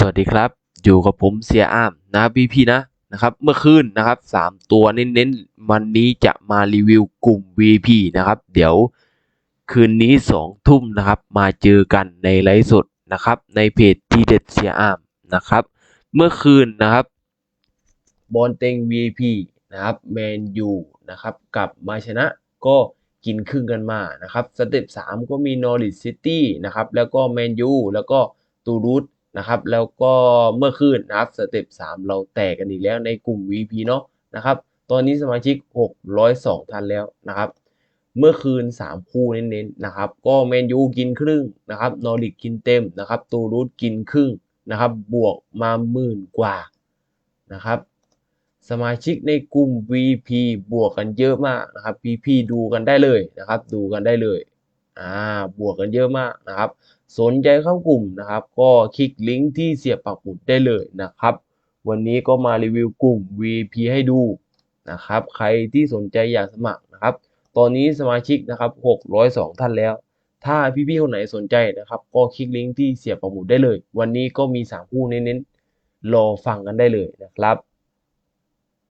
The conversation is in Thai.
สวัสดีครับ อยู่กับผมเสียอ้ามนะพี่พี่นะนะครับ เมื่อคืนนะครับสามตัวเน้นๆวันนี้จะมารีวิวกลุ่ม VP นะครับ เดี๋ยวคืนนี้สองทุ่มนะครับ มาเจอกันในไลฟ์สดนะครับ ในเพจทีเด็ดเสียอ้ามนะครับ เมื่อคืนนะครับบอลเต็ง VP นะครับแมนยูนะครับกลับมาชนะก็กินครึ่งกันมานะครับสเต็ปสามก็มีนอริ t ซิตี้นะครับแล้วก็แมนยูแล้วก็ตูรูท นะครับ แล้วก็เมื่อคืนนะครับสเต็ปสามเราแตกกันอีกแล้วในกลุ่ม VP เนาะนะครับ ตอนนี้สมาชิก 602ท่านแล้วนะครับ เมื่อคืน 3 คู่เน้นๆนะครับ ก็แมนยูกินครึ่งนะครับนอริ t กินเต็มนะครับ ตูรูทกินครึ่งนะครับ บวกมาหมื่นกว่านะครับสมาชิกในกลุ่ม VP บวกกันเยอะมากนะครับ VP ดูกันได้เลยนะครับ ดูกันได้เลย อ่าบวกกันเยอะมากนะครับ สนใจเข้ากลุ่มนะครับ ก็คลิกลิงก์ที่เสียบปักหมุดได้เลยนะครับ วันนี้ก็มารีวิวกลุ่ม VP ให้ดูนะครับ ใครที่สนใจอยากสมัครนะครับ ตอนนี้สมาชิกนะครับ 602 ท่านแล้ว ถ้าพี่ๆคนไหนสนใจนะครับ ก็คลิกลิงก์ที่เสียบปักหมุดได้เลย วันนี้ก็มี 3 คู่เน้นๆรอฟังกันได้เลยนะครับ